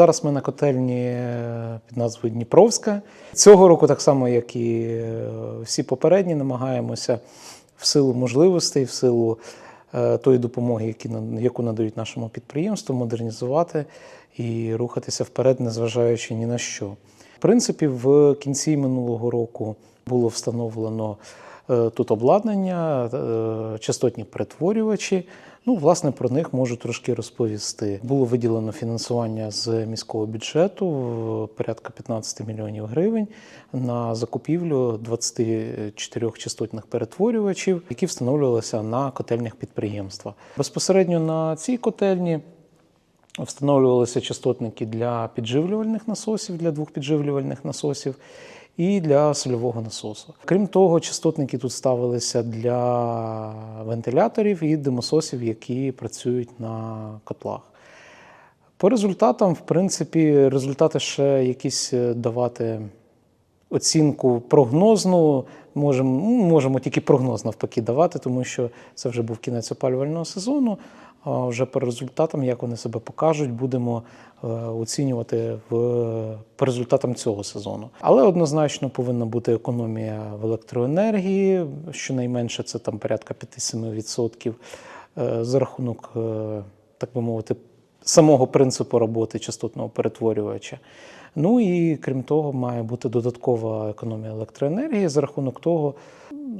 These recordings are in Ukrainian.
Зараз ми на котельні е, під назвою Дніпровська. Цього року, так само як і е, всі попередні, намагаємося в силу можливостей, в силу е, тої допомоги, яку надають нашому підприємству, модернізувати і рухатися вперед, незважаючи ні на що. В принципі, в кінці минулого року було встановлено тут обладнання, е, частотні перетворювачі. Ну, власне, про них можу трошки розповісти. Було виділено фінансування з міського бюджету в порядка 15 мільйонів гривень на закупівлю 24 частотних перетворювачів, які встановлювалися на котельнях підприємства. Безпосередньо на цій котельні встановлювалися частотники для підживлювальних насосів, для двох підживлювальних насосів і для сольового насосу. Крім того, частотники тут ставилися для вентиляторів і димососів, які працюють на котлах. По результатам, в принципі, результати ще якісь е, давати оцінку прогнозну. Можемо, ну, можемо тільки прогноз навпаки давати, тому що це вже був кінець опалювального сезону. Вже по результатам, як вони себе покажуть, будемо е, оцінювати в, по результатам цього сезону. Але однозначно повинна бути економія в електроенергії, щонайменше це там порядка 5-7% е, за рахунок, е, так би мовити, самого принципу роботи частотного перетворювача. Ну і крім того, має бути додаткова економія електроенергії за рахунок того,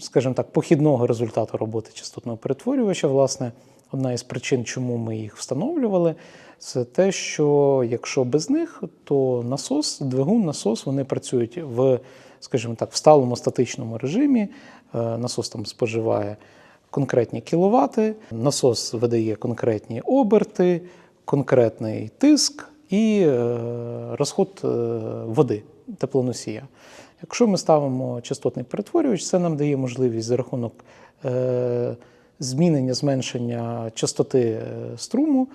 скажімо так, похідного результату роботи частотного перетворювача. Власне, одна із причин, чому ми їх встановлювали, це те, що якщо без них, то насос, двигун, насос, вони працюють в, скажімо так, в сталому статичному режимі. Е, Насос там споживає конкретні кіловати, насос видає конкретні оберти, конкретний тиск і е, розход е, води, теплоносія. Якщо ми ставимо частотний перетворювач, це нам дає можливість за рахунок е, змінення, зменшення частоти струму,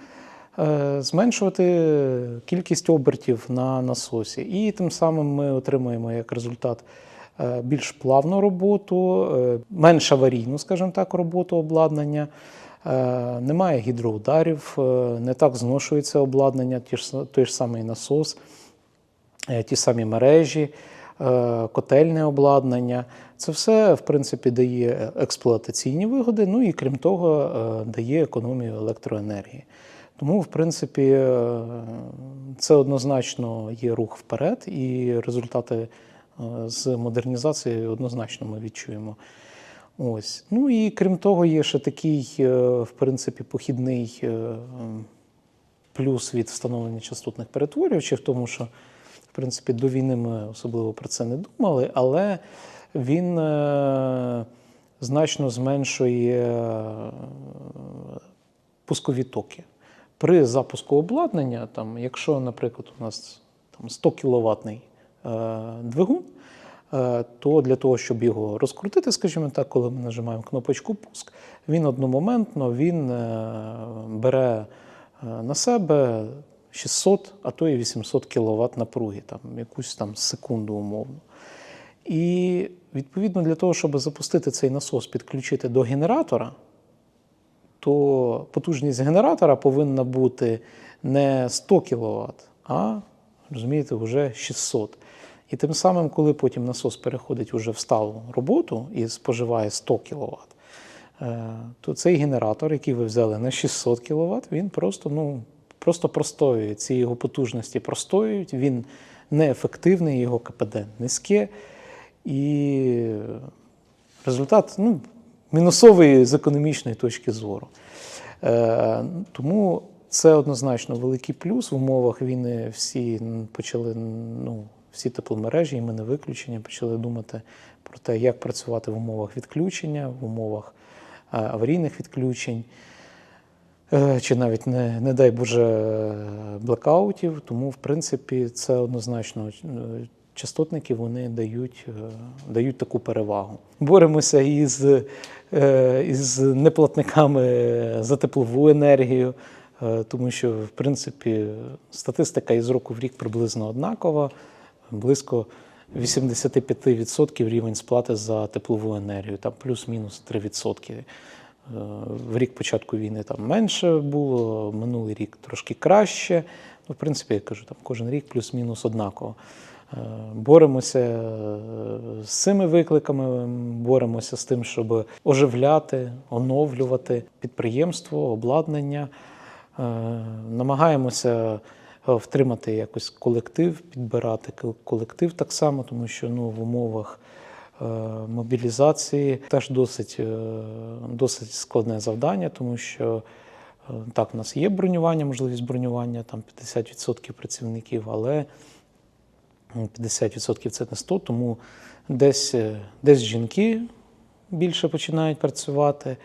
зменшувати кількість обертів на насосі. І тим самим ми отримуємо як результат більш плавну роботу, менш аварійну, скажімо так, роботу обладнання. Е, Немає гідроударів, е, не так зношується обладнання, той ж самий насос, е, ті самі мережі, котельне обладнання. Це все, в принципі, дає експлуатаційні вигоди, ну і крім того, дає економію електроенергії. Тому, в принципі, це однозначно є рух вперед, і результати з модернізації однозначно ми відчуємо. Ось. Ну і крім того, є ще такий, е, в принципі, похідний е, плюс від встановлення частотних перетворювачів, тому що, в принципі, до війни ми особливо про це не думали, але він е, значно зменшує пускові токи. При запуску обладнання, там, якщо, наприклад, у нас там, 100 кіловатний двигун, то для того, щоб його розкрутити, скажімо так, коли ми нажимаємо кнопочку пуск, він одномоментно він е, бере е, на себе 600, а то і 800 кВт напруги, там, якусь там секунду умовно. І відповідно для того, щоб запустити цей насос, підключити до генератора, то потужність генератора повинна бути не 100 кВт, а розумієте, вже 600. І тим самим, коли потім насос переходить уже в сталу роботу і споживає 100 кВт, то цей генератор, який ви взяли на 600 кВт, він просто, ну, просто простоює. Ці його потужності простоюють, він неефективний, його КПД низьке. І результат ну, мінусовий з економічної точки зору. Е, тому це однозначно великий плюс. В умовах війни всі почали, ну, всі тепломережі, і ми не виключення, почали думати про те, як працювати в умовах відключення, в умовах е, аварійних відключень. Е, Чи навіть не, не дай Боже е, блекаутів, тому в принципі це однозначно частотники вони дають, дають таку перевагу. Боремося із, із неплатниками за теплову енергію, тому що в принципі статистика із року в рік приблизно однакова, близько 85% рівень сплати за теплову енергію, там плюс-мінус 3%. Е, В рік початку війни там менше було, минулий рік трошки краще. Ну, в принципі, я кажу, там кожен рік плюс-мінус однаково. Е, Боремося е, з цими викликами, боремося з тим, щоб оживляти, оновлювати підприємство, обладнання. Намагаємося втримати якось колектив, підбирати колектив так само, тому що ну, в умовах е, мобілізації теж досить, е, досить складне завдання, тому що е, так, у нас є бронювання, можливість бронювання, там 50% працівників, але ну, 50% це не 100, тому десь, е, десь жінки більше починають працювати,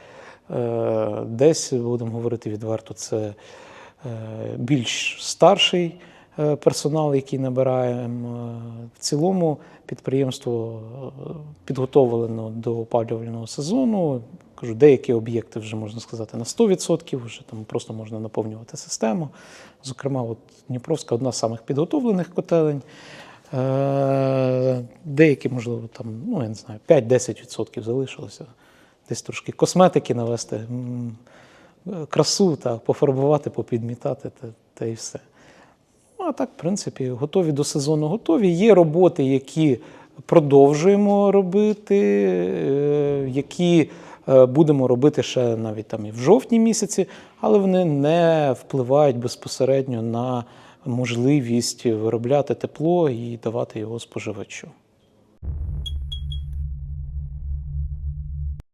е, десь, будемо говорити відверто, це е, більш старший е, персонал, який набираємо. Е, В цілому підприємство е, підготовлено до опалювального сезону. Кажу, деякі об'єкти вже можна сказати на 100%, вже там просто можна наповнювати систему. Зокрема, от Дніпровська одна з самих підготовлених котелень. Е, Деякі, можливо, там, ну я не знаю, 5-10% залишилося. Десь трошки косметики навести, е, красу, так, пофарбувати, попідмітати та, та і все. Ну, а так, в принципі, готові до сезону готові. Є роботи, які продовжуємо робити, е, які е, будемо робити ще навіть там і в жовтні місяці, але вони не впливають безпосередньо на можливість виробляти тепло і давати його споживачу.